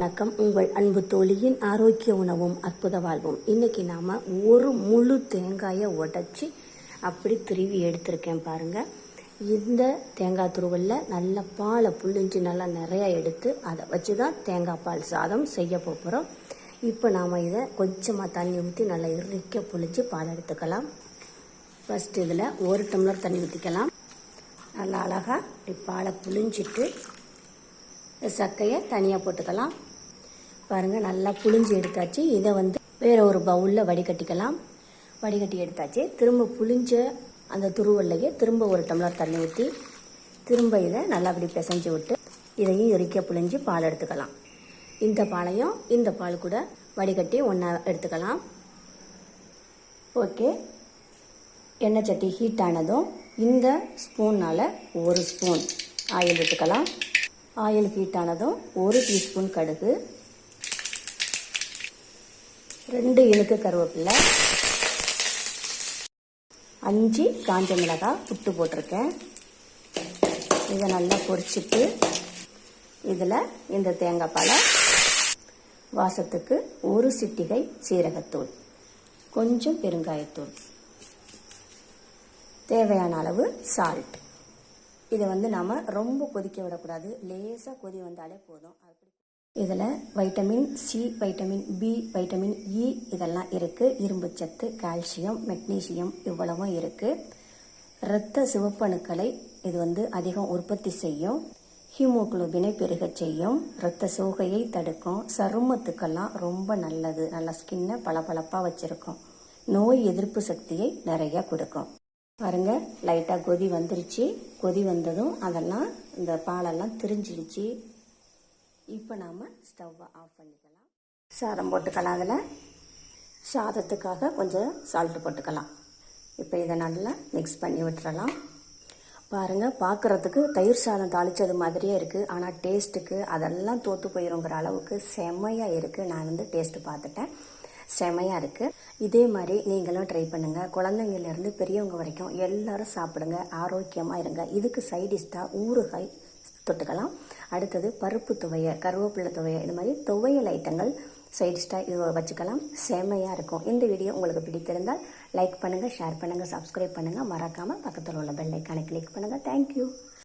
வணக்கம். உங்கள் அன்பு தோழியின் ஆரோக்கிய உணவும் அற்புத வாழ்வும். இன்னைக்கு நாம் ஒரு முழு தேங்காயை உடைச்சி அப்படி திருவி எடுத்திருக்கேன் பாருங்க. இந்த தேங்காய் துருவலில் நல்ல பாலை புழிஞ்சு நல்லா நிறையா எடுத்து அதை வச்சு தான் தேங்காய் பால் சாதம் செய்ய போகிறோம் இப்போ நாம் இதை கொஞ்சமாக தண்ணி ஊற்றி நல்லா இறுக்க புழிஞ்சு பால் எடுத்துக்கலாம். ஃபஸ்ட்டு இதில் ஒரு டம்ளர் தண்ணி ஊற்றிக்கலாம் நல்லா அழகாக இப்படி பாலை புழிஞ்சிட்டு சக்கையை தனியாக போட்டுக்கலாம். பாருங்கள் நல்லா புழிஞ்சு எடுத்தாச்சு. இதை வந்து வேறு ஒரு பவுலில் வடிகட்டிக்கலாம். வடிகட்டி எடுத்தாச்சு. திரும்ப புழிஞ்ச அந்த துருவல்லையே திரும்ப ஒரு டம்ளர் தண்ணி ஊற்றி திரும்ப இதை நல்லா அப்படி பிசைஞ்சு விட்டு இதையும் இறுக்க புழிஞ்சு பால் எடுத்துக்கலாம். இந்த பாலையும் இந்த பால் கூட வடிகட்டி ஒன்றா எடுத்துக்கலாம். ஓகே. எண்ணெய் சட்டி ஹீட் ஆனதும் இந்த ஸ்பூனால் ஒரு ஸ்பூன் ஆயில் எடுத்துக்கலாம். ஆயில் ஹீட் ஆனதும் ஒரு டீஸ்பூன் கடுகு ரெண்டு இனுக்கு கருவேப்பிலை அஞ்சு காஞ்ச மிளகாய் புட்டு போட்டிருக்கேன். இதை நல்லா பொரிச்சிட்டு இதில் இந்த தேங்காய் பாலை வாசத்துக்கு ஒரு சிட்டிகை சீரகத்தூள் கொஞ்சம் பெருங்காயத்தூள். தேவையான அளவு சால்ட் இதை வந்து நாம் ரொம்ப கொதிக்க விடக்கூடாது. லேசாக கொதி வந்தாலே போதும். அப்படி இதில் vitamin C vitamin B vitamin E இதெல்லாம் இருக்குது இரும்புச்சத்து கால்சியம் மெக்னீசியம் இவ்வளவும் இருக்குது இரத்த சிவப்பணுக்களை இது வந்து அதிகம் உற்பத்தி செய்யும். ஹீமோக்ளோபினை பெருகச் செய்யும். இரத்த சோகையை தடுக்கும். சருமத்துக்கெல்லாம் ரொம்ப நல்லது. நல்லா ஸ்கின்னை பளபளப்பாக வச்சுருக்கும். நோய் எதிர்ப்பு சக்தியை நிறைய கொடுக்கும். பாருங்க லைட்டாக கொதி வந்துருச்சு. கொதி வந்ததும் அதெல்லாம் இந்த பாலெல்லாம் திரிஞ்சிடுச்சு இப்போ நாம் ஸ்டவ்வை ஆஃப் பண்ணிக்கலாம். சாதம் போட்டுக்கலாம் அதில். சாதத்துக்காக கொஞ்சம் சால்ட்டு போட்டுக்கலாம். இப்போ இதை நல்லா மிக்ஸ் பண்ணி விட்டுறலாம். பாருங்கள் பார்க்குறதுக்கு தயிர் சாதம் தாளித்தது மாதிரியே இருக்குது ஆனால் டேஸ்ட்டுக்கு அதெல்லாம் தோற்று போயிருங்கிற அளவுக்கு செம்மையாக இருக்குது நான் வந்து டேஸ்ட்டு பார்த்துட்டேன். செமையாக இருக்குது இதே மாதிரி நீங்களும் ட்ரை பண்ணுங்கள் குழந்தைங்கள்லேருந்து பெரியவங்க வரைக்கும் எல்லாரும் சாப்பிடுங்க. ஆரோக்கியமாக இருங்க. இதுக்கு சைடிஷ்டாக ஊறுகாய் தொட்டுக்கலாம். அடுத்தது பருப்பு துவையை கருவேப்பிலை துவையை இது மாதிரி துவையல் ஐட்டங்கள் சைடிஷ்டாக இது வச்சுக்கலாம். செமையாக இருக்கும். இந்த வீடியோ உங்களுக்கு பிடித்திருந்தால் லைக் பண்ணுங்கள் ஷேர் பண்ணுங்கள் சப்ஸ்கிரைப் பண்ணுங்கள் மறக்காமல் பக்கத்தில் உள்ள பெல் ஐக்கானை கிளிக் பண்ணுங்கள் தேங்க்யூ